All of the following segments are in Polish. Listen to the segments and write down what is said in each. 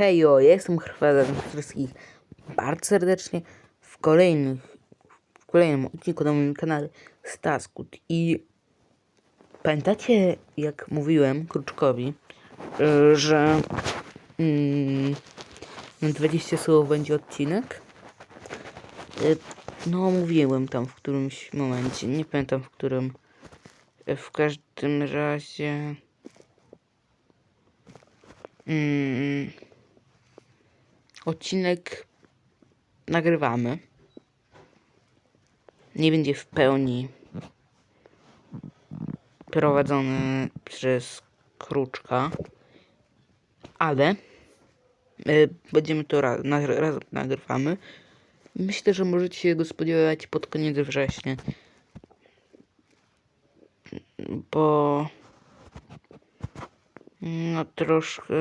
Hejo, jestem Chrwada, wszystkich bardzo serdecznie w kolejnych, w kolejnym odcinku na moim kanale Staskut i pamiętacie jak mówiłem Kruczkowi, że mm, na 20 słów będzie odcinek? Y, No mówiłem tam w którymś momencie, nie pamiętam w którym. Y, W każdym razie... Mm, odcinek nagrywamy. Nie będzie w pełni prowadzony przez Kruczka, ale y, będziemy to raz, razem nagrywamy. Myślę, że możecie się go spodziewać pod koniec września. Bo no troszkę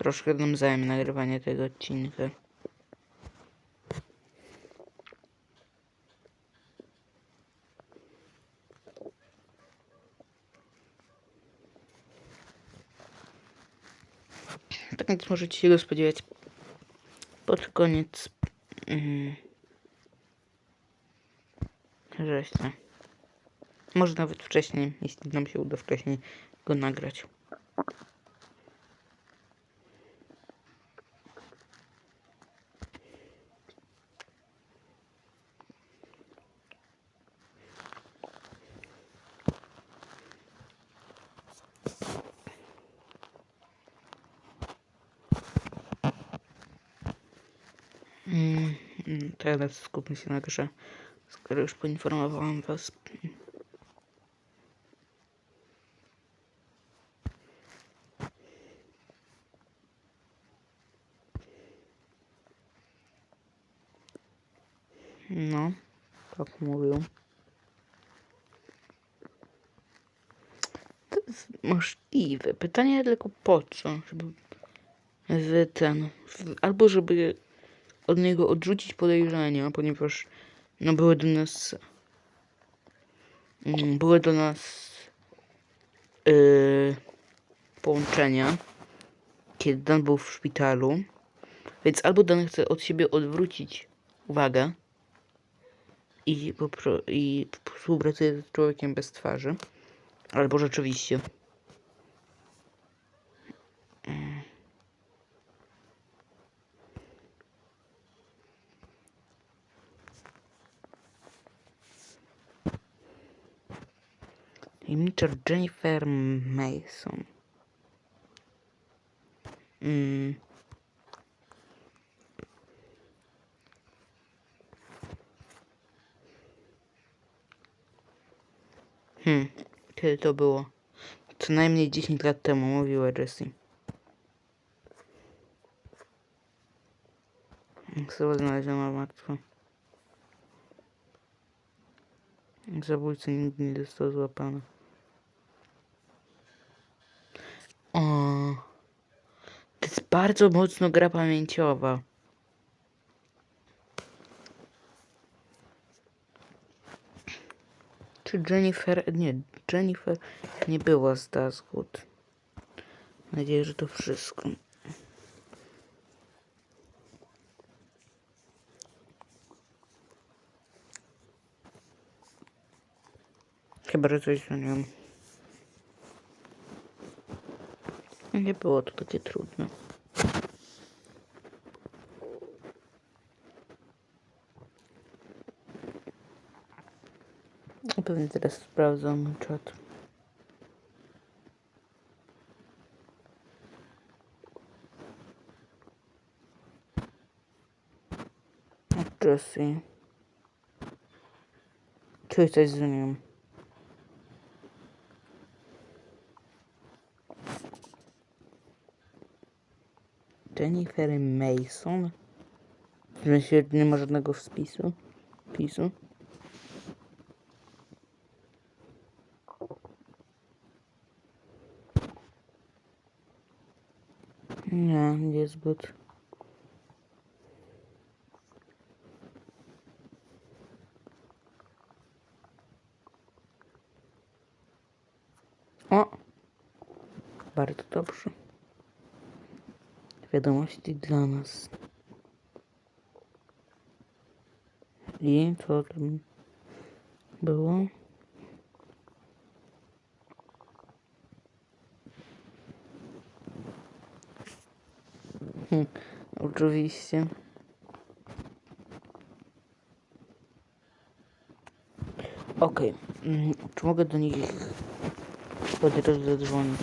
troszkę nam zajmie nagrywanie tego odcinka. Tak więc możecie się go spodziewać pod koniec mm, września. Może nawet wcześniej, jeśli nam się uda wcześniej go nagrać. Mm, mm, teraz skupmy się na grze, skoro już poinformowałam was. No, tak mówią. To jest możliwe. Pytanie tylko po co? Żeby w ten. Albo żeby od niego odrzucić podejrzenia, ponieważ no były do nas. mm, Były do nas yy, połączenia, kiedy Dan był w szpitalu. Więc albo Dan chce od siebie odwrócić uwagę i, i współpracuje z człowiekiem bez twarzy, albo rzeczywiście. Tajemnicza Jennifer Mason. Mm. Hmm, kiedy to było? Co najmniej 10 lat temu, mówiła Jessie. Osoba znaleziona martwa. Zabójca nigdy nie został złapany. O, to jest bardzo mocno gra pamięciowa. Czy Jennifer... Nie, Jennifer nie była z Dazgood. Mam nadzieję, że to wszystko. Chyba, że coś za nią. Nie było to takie trudne. Pewnie teraz sprawdzam czat. Jessie. Czuję coś z nią. Jennifer Mason? W sensie nie ma żadnego wpisu. Pisu. Nie, niezbyt. O! Bardzo dobrze. Wiadomości dla nas. I co tam było? Oczywiście. Okej. Mm, Czy mogę do nich od razu zadzwonić?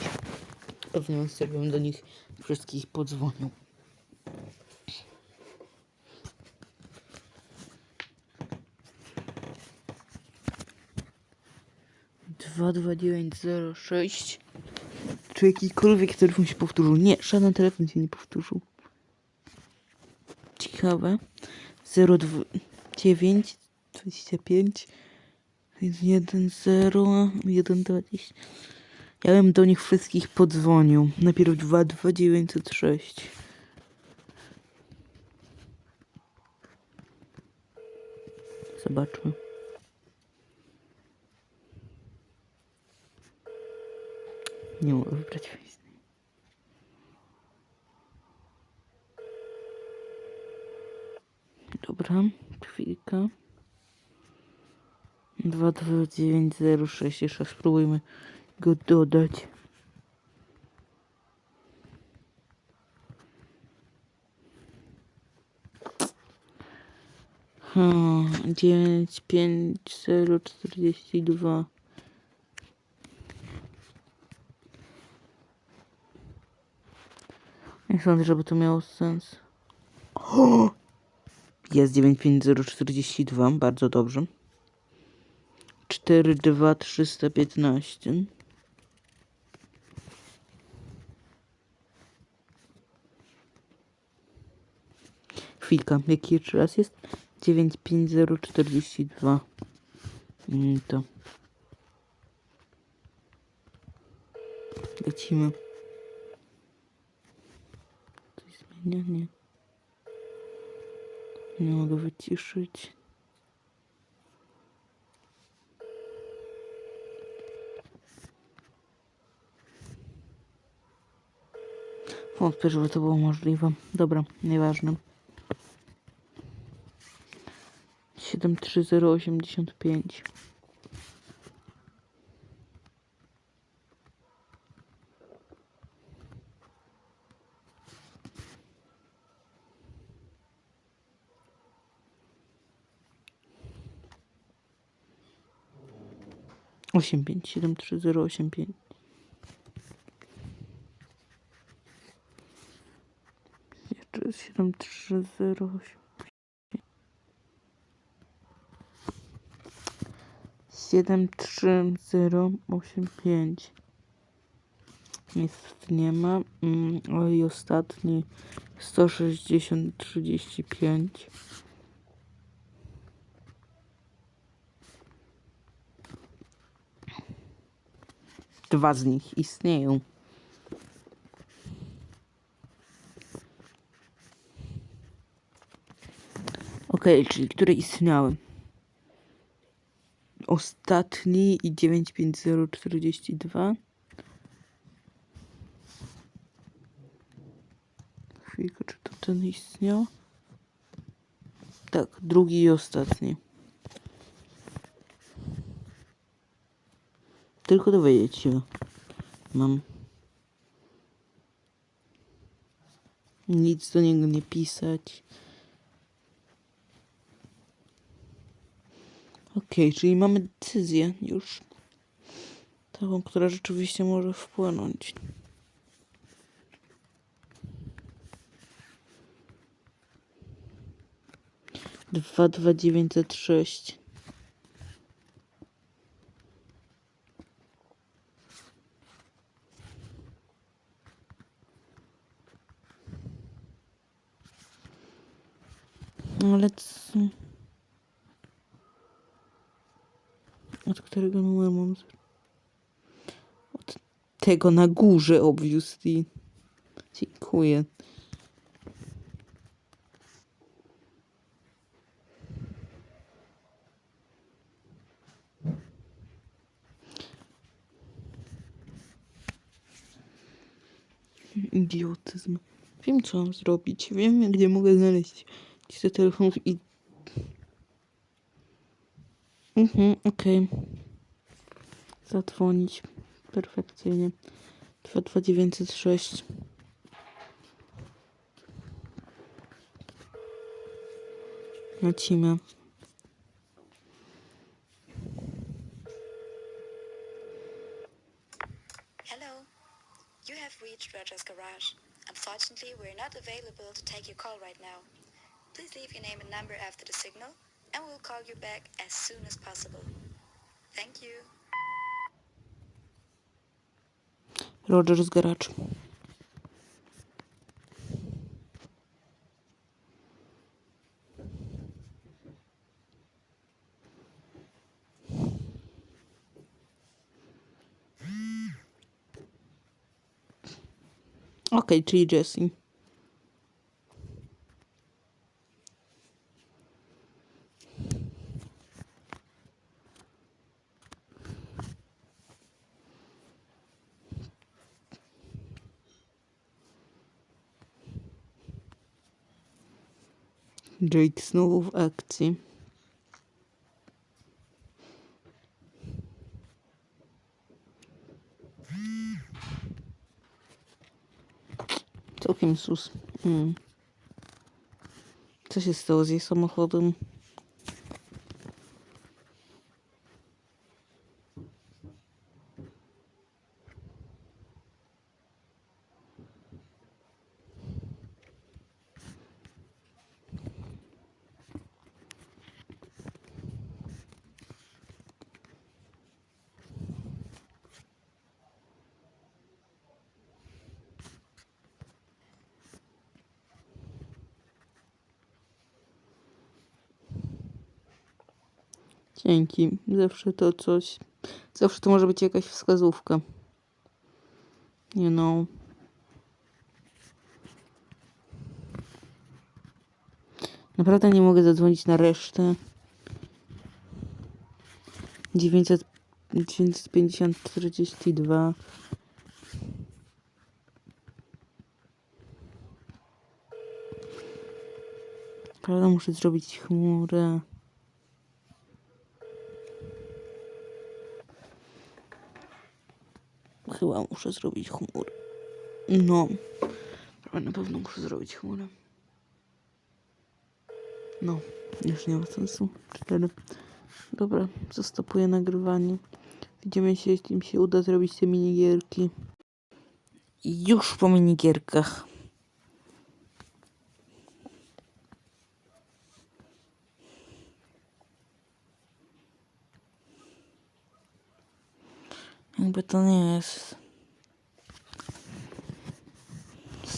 Pewnie bym do nich wszystkich podzwonił. Dwa, dwa, dziewięć, zero, sześć. Czy jakikolwiek telefon się powtórzył? Nie, żaden telefon się nie powtórzył. Ciekawe. 0, 9, 25, 1, 0, 1, 20. Ja bym do nich wszystkich podzwonił. Najpierw 2, 2, 906. Zobaczmy. Nie mogę wybrać Dobra, chwilkę. 22906 jeszcze spróbujmy go dodać. Hmm, 9, 5, 0, 42. Nie sądzę, żeby to miało sens. Jest 95042, bardzo dobrze. 42315. Chwilka, jaki jeszcze raz jest? 95042. Mm, to. Lecimy. Coś zmienia? Nie. Nie mogę wyciszyć. Wątpię, żeby to było możliwe. Dobra, nieważne. 73085. 85 73085 7308 73085 Niestety nie ma. Mm, i ostatni 160 35 Dwa z nich istnieją. Okej, czyli które istniały? Ostatni i 95042. Chwilkę, czy to ten istniał? Tak, drugi i ostatni. Tylko dowiedzieć się mam. Nic do niego nie pisać. Okej, czyli mamy decyzję już. Taką, która rzeczywiście może wpłynąć. Dwa, dwa, dziewięćset sześć. Ale co? Od którego numeru mam? Od tego na górze, obviously. Dziękuję. Idiotyzm. Wiem, co mam zrobić. Wiem, gdzie mogę znaleźć listę telefonów i... Mhm, okej. Zadzwonić. Perfekcyjnie. 22906. Lecimy. Hello. You have reached Roger's Garage. Unfortunately, we're not available to take your call right now. Please leave your name and number after the signal, and we'll call you back as soon as possible. Thank you. Rogers Garage. Okej, czyli Jessie. Jake znowu w akcji. Całkiem sus. Mm. Co się stało z jej samochodem? Dzięki. Zawsze to coś. Zawsze to może być jakaś wskazówka. You know. Naprawdę nie mogę zadzwonić na resztę. 900, 950 42. Prawda, muszę zrobić chmurę. Chyba muszę zrobić chmurę. No. Na pewno muszę zrobić chmurę. No, już nie ma sensu. Cztery. Dobra, zastopuję nagrywanie. Widzimy się, jeśli mi się uda zrobić te minigierki. Już po minigierkach. Jakby to nie jest.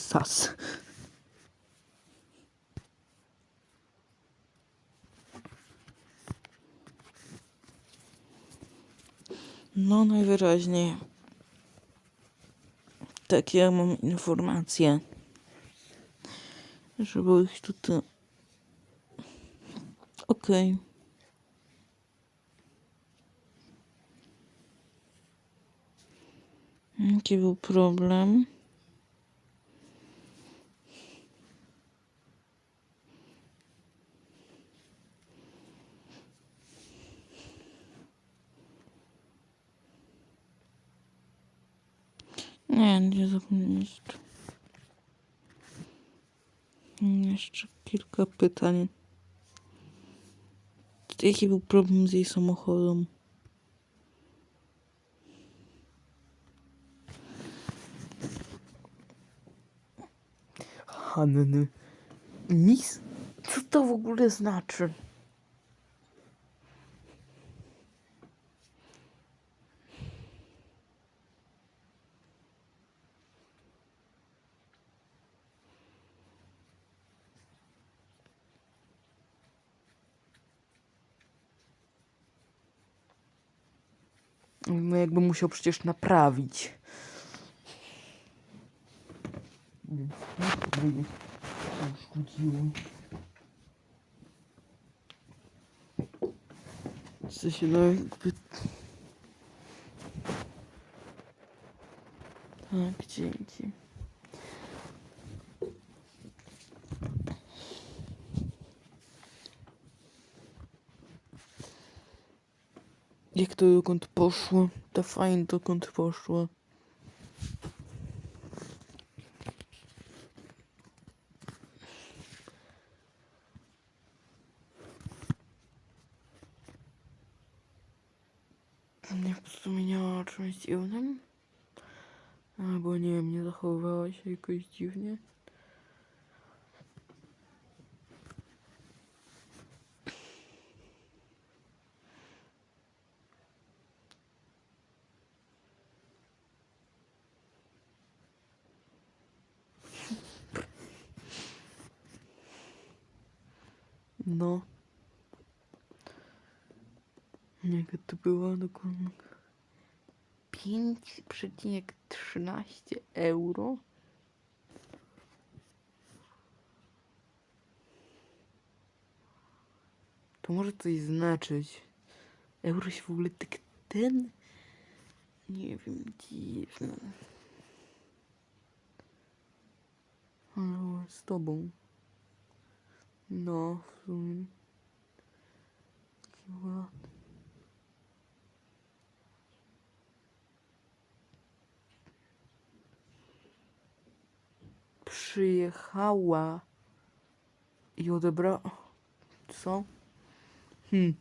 Sas. No, najwyraźniej. Takie mam informacje. Żeby ich tutaj. Okej. Jaki był problem? Nie, nie zapomnę jeszcze. Kilka pytań. Jaki był problem z jej samochodem? Hanny. Nic? Co to w ogóle znaczy? Jakby musiał przecież naprawić. Więc. W sensie no jakby... Tak, dzięki. Jak to dokąd poszło? Ta fajna dokąd poszła? Nie wspomniała o czymś dziwnym? Albo nie wiem, nie zachowywała się jakoś dziwnie? No. Była dokładnie? 5,13 euro? To może coś znaczyć. Euro się w ogóle tak ten? Nie wiem, dziwne. Ale z tobą. No, w sumie. Taki Przyjechała i odebrała. Co? Hmm.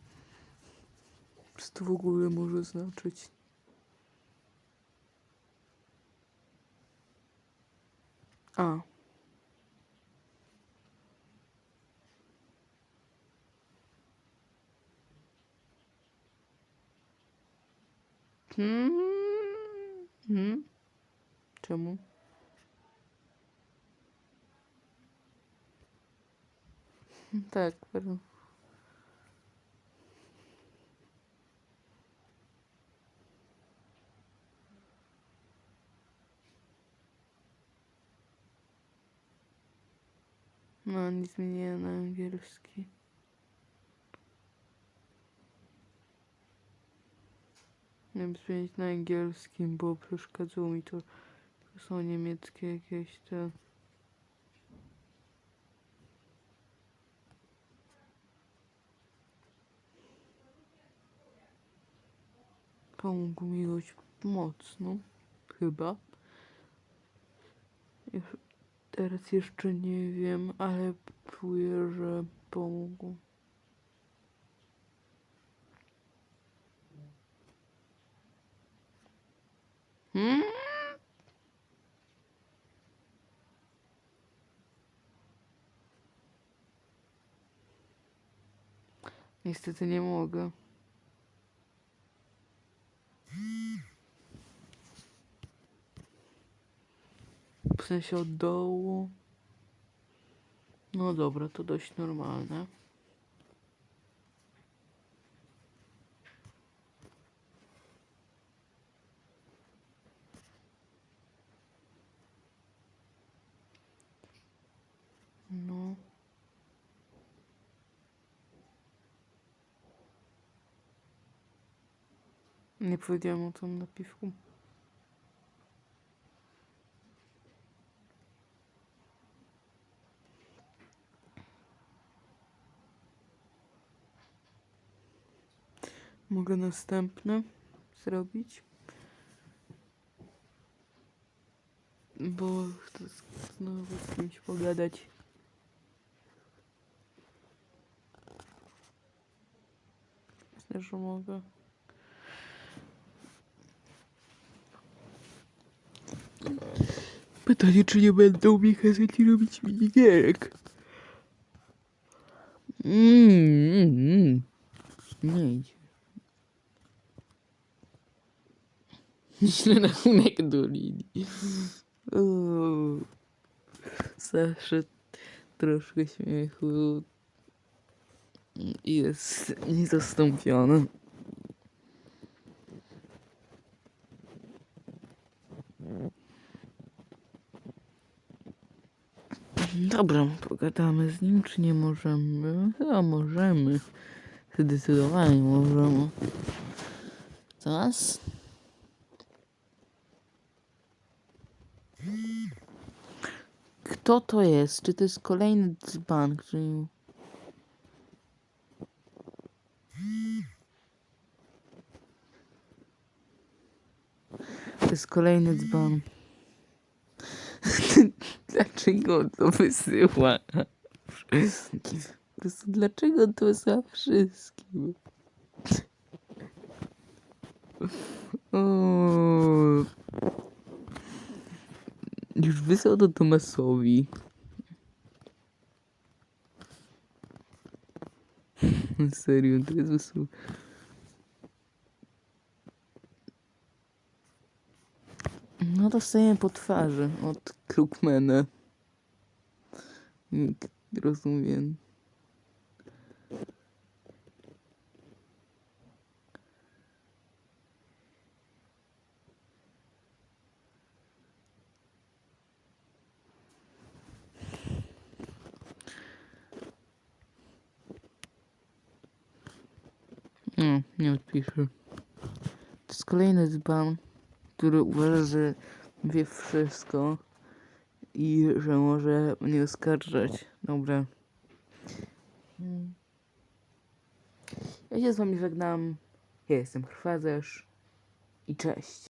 Co to w ogóle może znaczyć? A. Hmm? Hmm? Czemu? Tak, pewnie. No, nie na angielski. Miałem zmienić na angielskim, bo przeszkadzało mi to. To są niemieckie jakieś te. Pomógł mi dość mocno. Chyba. Już, teraz jeszcze nie wiem, ale czuję, że pomógł. Hmm? Niestety nie mogę. Sensie od dołu. No dobra, to dość normalne. No. Nie powiedziałem o tym napiwku. Mogę następne zrobić. Bo chcę znowu z kimś pogadać. Myślę, że mogę. Pytanie, czy nie będą mi kazać robić minigierek. Mm, mm, mm. Nie idź. Źle rachunek do linii. Zawsze troszkę śmiechu jest niezastąpiony. Dobra, pogadamy z nim, czy nie możemy? Chyba możemy. Zdecydowanie możemy. Teraz? Kto to jest? Czy to jest kolejny dzban, który... To jest kolejny dzban. dlaczego to wysyła? Wszystkim. Po prostu dlaczego to wysyła wszystkim? o, już wysłał to Tomasowi. Serio, teraz wysłał. No dostajemy po twarzy od Krukmana. Nikt rozumiem. No, nie odpiszę. To jest kolejny dzban, który uważa, że wie wszystko i że może mnie oskarżać. Dobra. Ja się z wami żegnam. Ja jestem Krwazerz i cześć.